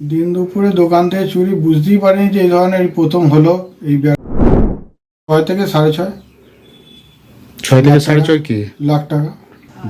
দিন দুপুরে দোকান থেকে চুরি বুঝতেই পারিনি যে এই ধরনের এই প্রথম হলো এই ব্যাগ ছয় থেকে সাড়ে ছয়? ছয় থেকে সাড়ে ছয় কি? লাখ টাকা।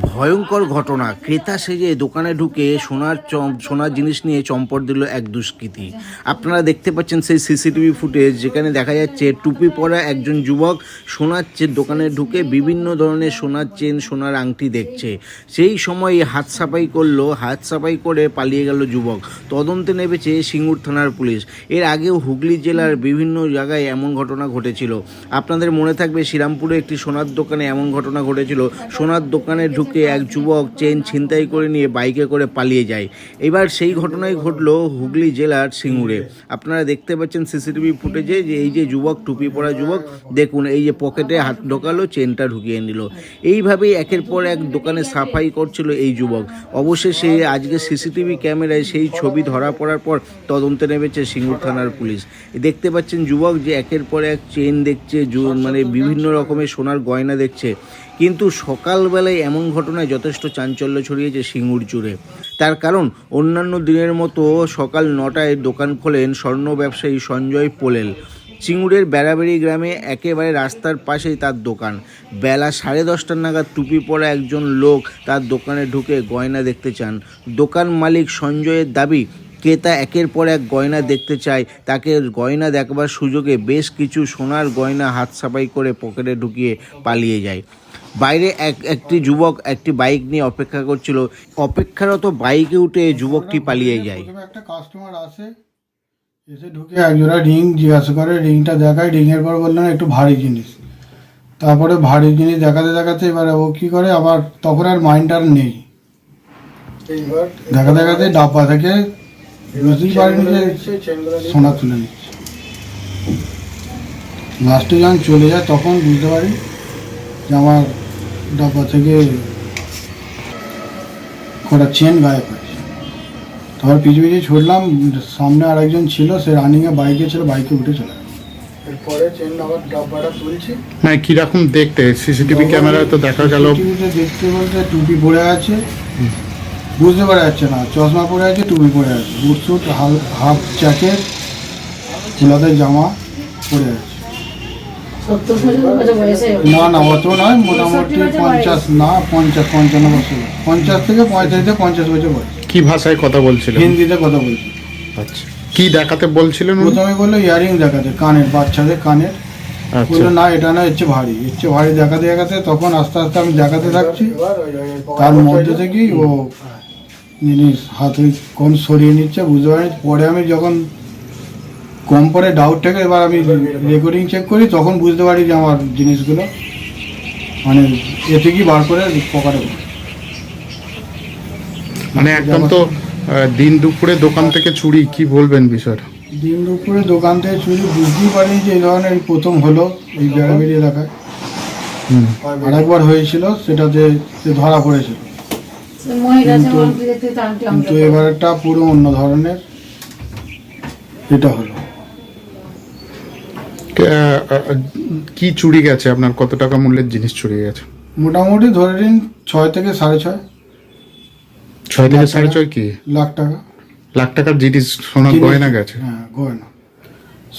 ভয়ঙ্কর ঘটনা। ক্রেতা সেজে দোকানে ঢুকে সোনার সোনার জিনিস নিয়ে চম্পট দিল এক দুষ্কৃতী। আপনারা দেখতে পাচ্ছেন সেই সিসিটিভি ফুটেজ, যেখানে দেখা যাচ্ছে টুপি পরা একজন যুবক সোনার চে- দোকানে ঢুকে বিভিন্ন ধরনের সোনার চেন, সোনার আংটি দেখছে। সেই সময় হাত সাফাই করল, হাত সাফাই করে পালিয়ে গেল যুবক। তদন্তে নেমেছে সিঙ্গুর থানার পুলিশ। এর আগেও হুগলি জেলার বিভিন্ন জায়গায় এমন ঘটনা ঘটেছিল। আপনাদের মনে থাকবে, শ্রীরামপুরে একটি সোনার দোকানে এমন ঘটনা ঘটেছিল। সোনার দোকানে ঢুকে এক যুবক চেন ছিনতাই করে নিয়ে বাইকে করে পালিয়ে যায়। এবার সেই ঘটনাই ঘটলো হুগলি জেলার সিঙ্গুরে। আপনারা দেখতে পাচ্ছেন সিসিটিভি ফুটেজে যে এই যে যুবক, টুপি পরা যুবক, দেখুন, এই যে পকেটে হাত ঢোকালো, চেনটা ঢুকিয়ে নিল। এইভাবেই একের পর এক দোকানে সাফাই করছিল এই যুবক। অবশেষে আজকে সিসিটিভি ক্যামেরায় সেই ছবি ধরা পড়ার পর তদন্তে নেমেছে সিঙ্গুর থানার পুলিশ। দেখতে পাচ্ছেন যুবক যে একের পর এক চেন দেখছে মানে বিভিন্ন রকমের সোনার গয়না দেখছে। কিন্তু সকালবেলায় এমন ঘটনায় যথেষ্ট চাঞ্চল্য ছড়িয়েছে সিঙ্গুর জুড়ে তার কারণ, অন্যান্য দিনের মতো সকাল নটায় দোকান খোলেন স্বর্ণ ব্যবসায়ী সঞ্জয় পোলেল। চিঙ্গুরের বেড়াবেড়ি গ্রামে একেবারে রাস্তার পাশেই তার দোকান। বেলা সাড়ে দশটা নাগাদ টুপি পরা একজন লোক তার দোকানে ঢুকে গয়না দেখতে চান। দোকান মালিক সঞ্জয়ের দাবি, ক্রেতা একের পর এক গয়না দেখতে চায়। তাকে গয়না দেখবার সুযোগে বেশ কিছু সোনার গয়না হাত সাফাই করে পকেটে ঢুকিয়ে পালিয়ে যায়। বাইরে এক একটি যুবক একটি বাইক নিয়ে অপেক্ষা করছিল। অপেক্ষারত বাইকে উঠে যুবকটি পালিয়ে যায়। একটা কাস্টমার আসে এসে ঢুকে একজোড়া রিং জিজ্ঞাসা করে রিংটা দেখায় রিংয়ের পর বললেন একটু ভারী জিনিস। তারপরে ভারী জিনিস দেখাতে দেখাতে এবারে ও কি করে আবার তখন আর মাইন্ড আর নেই। দেখা দেখাতে ডাব্বা থেকে বুঝতেই পারিনি যে সোনা তুলে নিচ্ছে। লাস্টে যখন চলে যায় তখন বুঝতে পারি যে আমার ডাব্বা থেকে কটা চেন গায়েব হয়েছে। তারপর পিছু পিছু ছুটলাম সামনে আরেকজন ছিল সে রানিংয়ে বাইকে ছিল বাইকে উঠে চলে এরপরে চেন আবার ডাব্বাটা তুলছি। কীরকম দেখতে? সিসিটিভি ক্যামেরায় তো দেখা গেল। টিভিতে দেখতে বলতে টুপি পরে আছে। বুঝতে পারা যাচ্ছে না চশমা পরে আছে টুপি পরে আছে। বুট হাফ জ্যাকেট জামা পরে আছে। না না অত নয় মোটামুটি পঞ্চাশ না পঞ্চাশ পঞ্চান্ন বছর। পঞ্চাশ থেকে পঁয়তাল্লিশ থেকে পঞ্চাশ বছর বয়স। কি ভাষায় কথা বলছিলেন? হিন্দিতে কথা বলছি। আচ্ছা। কি দেখাতে বলছিলেন প্রথমে বলল ইয়ারিং দেখাতে কানের বাচ্চাদের কানের। আচ্ছা। বলল না এটা না হচ্ছে ভারী হচ্ছে ভারী দেখাতে দেখাতে। তখন আস্তে আস্তে আমি দেখাতে থাকছি। তার মধ্যে থেকেই ও জিনিস হাতে কোন সরিয়ে নিচ্ছে বুঝতে পারি পরে আমি যখন কম পরে ডাউট থেকে এবার আমি রেকর্ডিং চেক করি তখন বুঝতে পারি যে আমার জিনিসগুলো মানে এ থেকেই বার করে পকেটে ভরে। মানে একদম তো দিন দুপুরে দোকান থেকে চুরি কি বলবেন বিষয়টা? দিন দুপুরে দোকান থেকে চুরি বুঝতেই পারিনি যে এই ধরনের প্রথম হলো এই বেড়াবেড়ি এলাকায়। হুম। আরেকবার হয়েছিল সেটাতে সে ধরা পড়েছিল। কিন্তু এবারটা পুরো অন্য ধরনের এটা হলো। কে- চুরি গেছে? আপনার কত টাকা মূল্যের জিনিস চুরি গেছে? মোটামুটি ধরে নিন ছয় থেকে সাড়ে ছয়। ছয় থেকে সাড়ে ছয় কি? লাখ টাকা। লাখ টাকার জিনিস সোনা গয়না গেছে? হ্যাঁ গয়না।